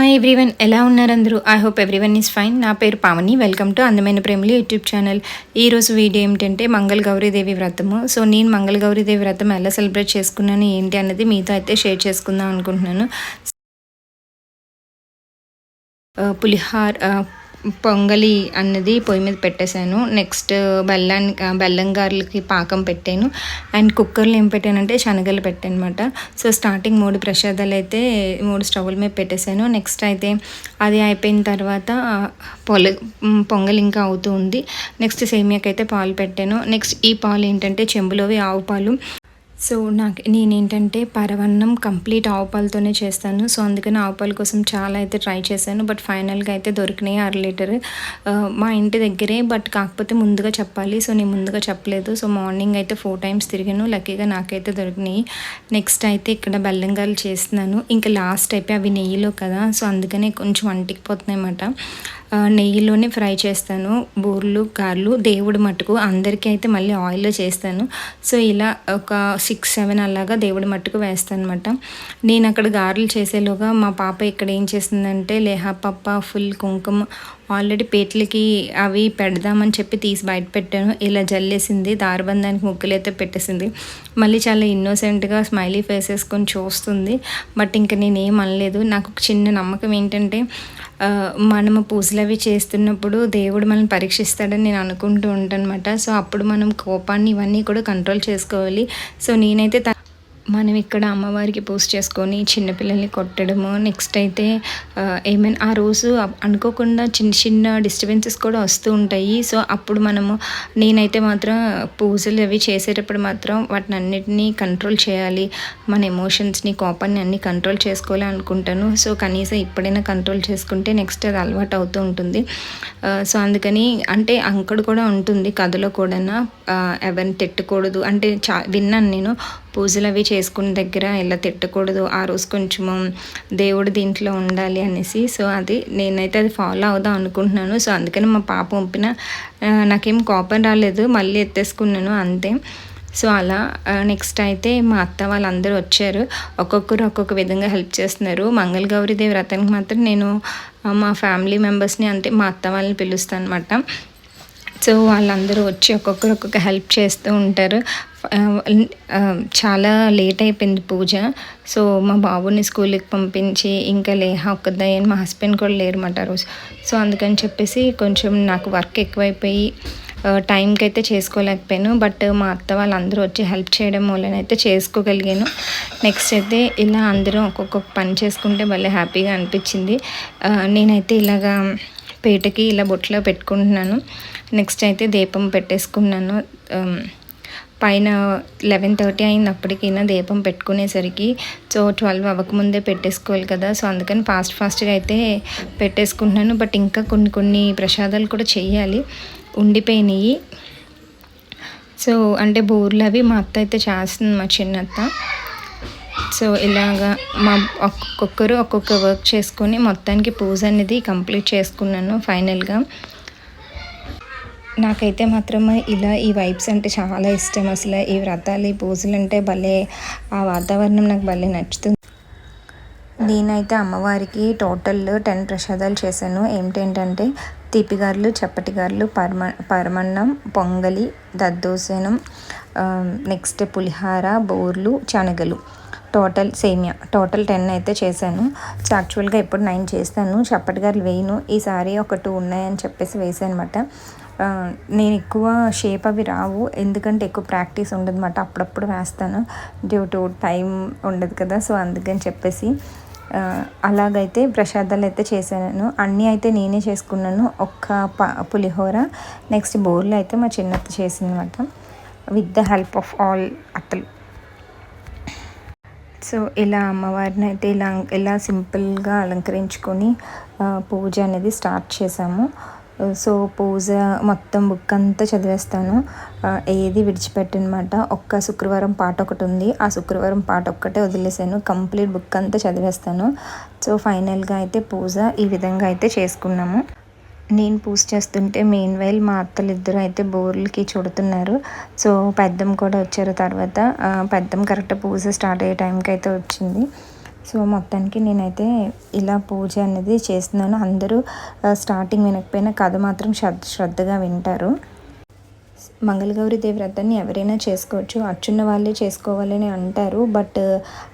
Hi everyone ఎలా ఉన్నారు అందరూ? I hope everyone is fine నా పేరు పావని. వెల్కమ్ టు అందమైన ప్రేమలు యూట్యూబ్ ఛానల్ ఈరోజు వీడియో ఏమిటంటే మంగళ గౌరీదేవి వ్రతము. సో నేను మంగళ గౌరీదేవి వ్రతం ఎలా సెలబ్రేట్ చేసుకున్నాను ఏంటి అన్నది మీతో అయితే షేర్ చేసుకుందాం అనుకుంటున్నాను. Uh, పులిహార్ uh, పొంగలి అన్నది పొయ్యి మీద పెట్టేశాను. నెక్స్ట్ బెల్లానికి బెల్లం గారెలకి పాకం పెట్టాను. అండ్ కుక్కర్లో ఏం పెట్టానంటే శనగలు పెట్టాను అనమాట సో స్టార్టింగ్ మూడు ప్రసాదాలు అయితే మూడు స్టవ్ల మీద పెట్టేశాను. నెక్స్ట్ అయితే అది అయిపోయిన తర్వాత పొల పొంగలి ఇంకా అవుతూ ఉంది. నెక్స్ట్ సేమియాకి అయితే పాలు పెట్టాను. నెక్స్ట్ ఈ పాలు ఏంటంటే చెంబులోవి ఆవు పాలు. సో నాకు నేనేంటంటే పరవన్నం కంప్లీట్ ఆవు పాలతోనే చేస్తాను. సో అందుకని ఆవుపాల కోసం చాలా అయితే ట్రై చేశాను. బట్ ఫైనల్గా అయితే దొరికినాయి అర లీటర్. మా ఇంటి దగ్గరే బట్ కాకపోతే ముందుగా చెప్పాలి. సో నేను ముందుగా చెప్పలేదు. సో మార్నింగ్ అయితే ఫోర్ టైమ్స్ తిరిగాను. లక్కీగా నాకైతే దొరికినాయి. నెక్స్ట్ అయితే ఇక్కడ బెల్లంగాలు చేస్తున్నాను. ఇంకా లాస్ట్ అయిపోయి అవి నెయ్యిలో కదా. సో అందుకనే కొంచెం అంటికిపోతున్నాయి అన్నమాట. నెయ్యిలోనే ఫ్రై చేస్తాను. బూర్లు కార్లు దేవుడి మట్టుకు అందరికీ అయితే మళ్ళీ ఆయిల్లో చేస్తాను. సో ఇలా ఒక సిక్స్ సెవెన్ అలాగా దేవుడి మట్టుకు వేస్తాను అనమాట నేను అక్కడ గారెలు చేసేలోగా మా పాప ఇక్కడ ఏం చేస్తుందంటే లేహా పప్ప ఫుల్ కుంకుమ ఆల్రెడీ పేట్లకి అవి పెడదామని చెప్పి తీసి బయట పెట్టాను. ఇలా జల్లేసింది దారబంధానికి ముగ్గులు అయితే పెట్టేసింది. మళ్ళీ చాలా ఇన్నోసెంట్గా స్మైలీ ఫేస్ వేసుకొని చూస్తుంది. బట్ ఇంకా నేను ఏం అనలేదు. నాకు ఒక చిన్న నమ్మకం ఏంటంటే మనము పూజలు అవి చేస్తున్నప్పుడు దేవుడు మనల్ని పరీక్షిస్తాడని నేను అనుకుంటూ ఉంటాను సో అప్పుడు మనం కోపాన్ని ఇవన్నీ కూడా కంట్రోల్ చేసుకోవాలి. సో నేనైతే త- మనం ఇక్కడ అమ్మవారికి పూజ చేసుకొని చిన్నపిల్లల్ని కొట్టడము. నెక్స్ట్ అయితే ఏమైనా ఆ రోజు అనుకోకుండా చిన్న చిన్న డిస్టర్బెన్సెస్ కూడా వస్తూ ఉంటాయి. సో అప్పుడు మనము నేనైతే మాత్రం పూజలు అవి చేసేటప్పుడు మాత్రం వాటిని అన్నిటినీ కంట్రోల్ చేయాలి. మన ఎమోషన్స్ని కోపాన్ని అన్ని కంట్రోల్ చేసుకోవాలి అనుకుంటాను. సో కనీసం ఇప్పుడైనా కంట్రోల్ చేసుకుంటే నెక్స్ట్ అది అలవాటు అవుతూ ఉంటుంది. సో అందుకని అంటే అంకడు కూడా ఉంటుంది కథలో కూడా ఎవరిని తిట్టకూడదు. అంటే చా విన్నాను నేను. పూజలు అవి చేసుకున్న దగ్గర ఇలా తిట్టకూడదు ఆ రోజు కొంచెము దేవుడు దీంట్లో ఉండాలి అనేసి. సో అది నేనైతే అది ఫాలో అవుదాం అనుకుంటున్నాను. సో అందుకని మా పాప పంపిన నాకేం కోపం రాలేదు. మళ్ళీ ఎత్తేసుకున్నాను అంతే. సో అలా నెక్స్ట్ అయితే మా అత్త వాళ్ళందరూ వచ్చారు. ఒక్కొక్కరు ఒక్కొక్క విధంగా హెల్ప్ చేస్తున్నారు. మంగళ గౌరీదేవి వ్రతానికి మాత్రం నేను మా ఫ్యామిలీ మెంబర్స్ని అంటే మా అత్త వాళ్ళని పిలుస్తాను అనమాట సో వాళ్ళందరూ వచ్చి ఒక్కొక్కరు ఒక్కొక్క హెల్ప్ చేస్తూ ఉంటారు. చాలా లేట్ అయిపోయింది పూజ. సో మా బాబుని స్కూల్కి పంపించి ఇంకా లేహా ఒక్కదాయని మా హస్బెండ్ కూడా లేరు మాట రోజు. సో అందుకని చెప్పేసి కొంచెం నాకు వర్క్ ఎక్కువైపోయి టైంకి అయితే చేసుకోలేకపోయాను. బట్ మా అత్త వాళ్ళందరూ వచ్చి హెల్ప్ చేయడం వలన అయితే చేసుకోగలిగాను. నెక్స్ట్ అయితే ఇలా అందరూ ఒక్కొక్క పని చేసుకుంటే భలే హ్యాపీగా అనిపించింది. నేనైతే ఇలాగా పేటకి ఇలా బొట్లో పెట్టుకుంటున్నాను. నెక్స్ట్ అయితే దీపం పెట్టేసుకున్నాను. పైన లెవెన్ థర్టీ అయింది అప్పటికైనా దీపం పెట్టుకునేసరికి సో ట్వెల్వ్ అవ్వకముందే పెట్టేసుకోవాలి కదా. సో అందుకని ఫాస్ట్ ఫాస్ట్గా అయితే పెట్టేసుకుంటున్నాను. బట్ ఇంకా కొన్ని కొన్ని ప్రసాదాలు కూడా చేయాలి ఉండిపోయినాయి. సో అంటే బూర్లు అవి మా అత్త అయితే చేస్తుంది మా చిన్నత్త. సో ఇలాగా మా ఒక్కొక్కరు ఒక్కొక్క వర్క్ చేసుకొని మొత్తానికి పూజ అనేది కంప్లీట్ చేసుకున్నాను ఫైనల్గా. నాకైతే మాత్రం ఇలా ఈ వైబ్స్ అంటే చాలా ఇష్టం అసలు. ఈ వ్రతాలు ఈ పూజలు అంటే భలే ఆ వాతావరణం నాకు భలే నచ్చుతుంది. నేనైతే అమ్మవారికి టోటల్ టెన్ ప్రసాదాలు చేశాను. ఏమిటేంటంటే తీపిగారులు చప్పటిగారులు పరమ పరమన్నం పొంగలి దద్దోసనం నెక్స్ట్ పులిహార బోర్లు శనగలు. టోటల్ సేమియా టోటల్ టెన్ అయితే చేశాను. సో యాక్చువల్గా ఎప్పుడు నైన్ చేస్తాను. చప్పటిగారులు వేయను. ఈసారి ఒక టూ ఉన్నాయని చెప్పేసి వేసాను అనమాట నేను ఎక్కువ షేప్ అవి రావు. ఎందుకంటే ఎక్కువ ప్రాక్టీస్ ఉండదు అనమాట అప్పుడప్పుడు వేస్తాను. డ్యూ టు టైం ఉండదు కదా. సో అందుకని చెప్పేసి అలాగైతే ప్రసాదాలు అయితే చేశాను. అన్నీ అయితే నేనే చేసుకున్నాను. ఒక్క ప పులిహోర నెక్స్ట్ బోర్లు అయితే మా చిన్నత్త చేసింది అనమాట with the help of all అత్తలు. సో ఇలా అమ్మవారిని అయితే ఇలా ఇలా సింపుల్గా అలంకరించుకొని పూజ అనేది స్టార్ట్ చేసాము సో పూజ మొత్తం బుక్ అంతా చదివేస్తాను. ఏది విడిచిపెట్టనమాట. ఒక్క శుక్రవారం పాట ఒకటి ఉంది. ఆ శుక్రవారం పాట ఒక్కటే వదిలేసాను. కంప్లీట్ బుక్ అంతా చదివేస్తాను. సో ఫైనల్గా అయితే పూజ ఈ విధంగా అయితే చేసుకున్నాము. నేను పూజ చేస్తుంటే మెయిన్ వైల్ మా అత్తలు ఇద్దరు అయితే బోర్లకి చుడుతున్నారు. సో పెద్దమ్మ కూడా వచ్చారు తర్వాత. పెద్దం కరెక్ట్ పూజ స్టార్ట్ అయ్యే టైంకి అయితే వచ్చింది. సో మొత్తానికి నేనైతే ఇలా పూజ అనేది చేస్తున్నాను. అందరూ స్టార్టింగ్ వినకపోయినా కథ మాత్రం శ్రద్ధ శ్రద్ధగా వింటారు. మంగళగౌరి దేవి వ్రతాన్ని ఎవరైనా చేసుకోవచ్చు. అచ్చున్న వాళ్ళే చేసుకోవాలని అంటారు. బట్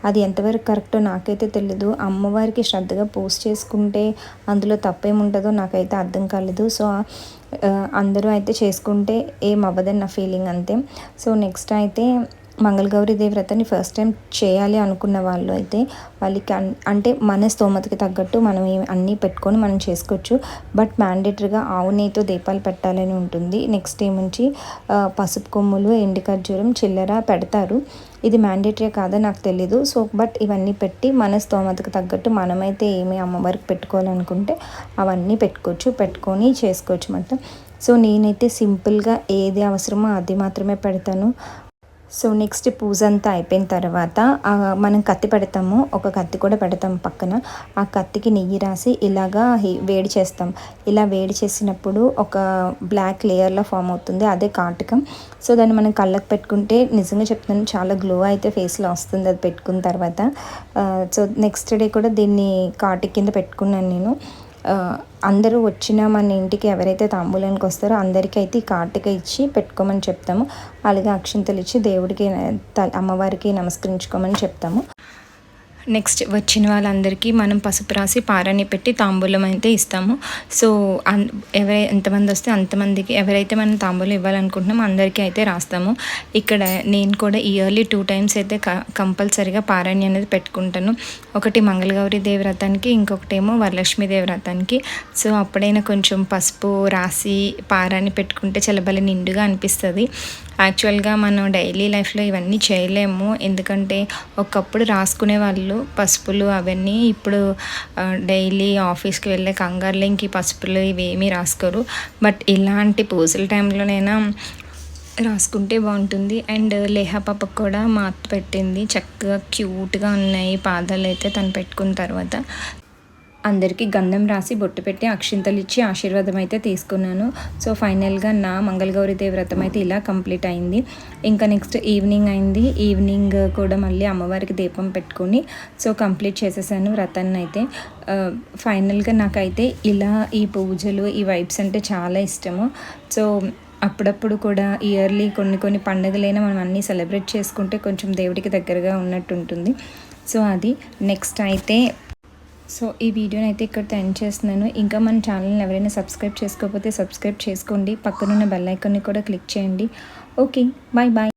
అది ఎంతవరకు కరెక్టో నాకైతే తెలీదు. అమ్మవారికి శ్రద్ధగా పూజ చేసుకుంటే అందులో తప్పేముంటుందో నాకైతే అర్థం కాలేదు. సో అందరూ అయితే చేసుకుంటే ఏం అవ్వదని నా ఫీలింగ్ అంతే. సో నెక్స్ట్ అయితే మంగళగౌరి దేవ్రతని ఫస్ట్ టైం చేయాలి అనుకున్న వాళ్ళు అయితే వాళ్ళకి అన్- అంటే మన స్తోమతకి తగ్గట్టు మనం అన్నీ పెట్టుకొని మనం చేసుకోవచ్చు. బట్ మ్యాండేటరీగా ఆవు నెయ్యితో దీపాలు పెట్టాలని ఉంటుంది. నెక్స్ట్ ఏముంచి పసుపు కొమ్ములు ఎండి ఖర్జూరం చిల్లర పెడతారు. ఇది మ్యాండేటరీ కాదో నాకు తెలీదు. సో బట్ ఇవన్నీ పెట్టి మన స్తోమతకు తగ్గట్టు మనమైతే ఏమి అమ్మవారికి పెట్టుకోవాలనుకుంటే అవన్నీ పెట్టుకోవచ్చు. పెట్టుకొని చేసుకోవచ్చు అన్నమాట. సో నేనైతే సింపుల్గా ఏది అవసరమో అది మాత్రమే పెడతాను. సో నెక్స్ట్ పూజ అంతా అయిపోయిన తర్వాత మనం కత్తి పెడతాము. ఒక కత్తి కూడా పెడతాం పక్కన. ఆ కత్తికి నెయ్యి రాసి ఇలాగా వేడి చేస్తాం. ఇలా వేడి చేసినప్పుడు ఒక బ్లాక్ లేయర్లో ఫామ్ అవుతుంది. అదే కాటకం. సో దాన్ని మనం కళ్ళకు పెట్టుకుంటే నిజంగా చెప్తున్నాను చాలా గ్లో అయితే ఫేస్లో వస్తుంది అది పెట్టుకున్న తర్వాత. సో నెక్స్ట్ డే కూడా దీన్ని కాటి కింద పెట్టుకున్నాను నేను. అందరూ వచ్చిన మన ఇంటికి ఎవరైతే తాంబూలానికి వస్తారో అందరికీ అయితే ఈ కాటిక ఇచ్చి పెట్టుకోమని చెప్తాము. అలాగే అక్షింతలు ఇచ్చి దేవుడికి త- అమ్మవారికి నమస్కరించుకోమని చెప్తాము. నెక్స్ట్ వచ్చిన వాళ్ళందరికీ మనం పసుపు రాసి పారాన్ని పెట్టి తాంబూలం అయితే ఇస్తాము. సో అన్ ఎవరై ఎంతమంది వస్తే అంతమందికి ఎవరైతే మనం తాంబూలం ఇవ్వాలనుకుంటున్నామో అందరికీ అయితే రాస్తాము. ఇక్కడ నేను కూడా ఇయర్లీ టూ టైమ్స్ అయితే క కంపల్సరీగా పారాణి అనేది పెట్టుకుంటాను. ఒకటి మంగళగౌరి దేవ్రతానికి ఇంకొకటి ఇంకొకటేమో వరలక్ష్మి దేవ్రతానికి సో అప్పుడైనా కొంచెం పసుపు రాసి పారాన్ని పెట్టుకుంటే చలబలి నిండుగా అనిపిస్తుంది. యాక్చువల్గా మనం డైలీ లైఫ్లో ఇవన్నీ చేయలేము. ఎందుకంటే ఒకప్పుడు రాసుకునే వాళ్ళు పసుపులు అవన్నీ ఇప్పుడు డైలీ ఆఫీస్కి వెళ్ళే కంగారులో ఇంక పసుపులు ఇవేమీ రాసుకోరు. బట్ ఇలాంటి పూజల టైంలోనైనా రాసుకుంటే బాగుంటుంది. అండ్ లేహా పాపకు కూడా మా అత్త పెట్టింది. చక్కగా క్యూట్గా ఉన్నాయి. పాదాలు అయితే తను పెట్టుకున్న తర్వాత. అందరికీ గంధం రాసి బొట్టు పెట్టి అక్షింతలు ఇచ్చి ఆశీర్వాదం అయితే తీసుకున్నాను. సో ఫైనల్గా నా మంగళగౌరిదేవి వ్రతం అయితే ఇలా కంప్లీట్ అయింది. ఇంకా నెక్స్ట్ ఈవినింగ్ అయింది. ఈవినింగ్ కూడా మళ్ళీ అమ్మవారికి దీపం పెట్టుకొని సో కంప్లీట్ చేసేసాను వ్రతాన్ని అయితే ఫైనల్గా నాకైతే ఇలా ఈ పూజలు ఈ వైబ్స్ అంటే చాలా ఇష్టము. సో అప్పుడప్పుడు కూడా ఇయర్లీ కొన్ని కొన్ని పండుగలైనా మనం అన్నీ సెలబ్రేట్ చేసుకుంటే కొంచెం దేవుడికి దగ్గరగా ఉన్నట్టు ఉంటుంది సో అది నెక్స్ట్ అయితే సో ఈ వీడియోని అయితే ఇక్కడ ఎండ్ చేస్తున్నాను. ఇంకా మన ఛానల్ని ఎవరైనా సబ్స్క్రైబ్ చేసుకోకపోతే సబ్స్క్రైబ్ చేసుకోండి. పక్కనున్న బెల్ ఐకాన్ని కూడా క్లిక్ చేయండి. Okay bye bye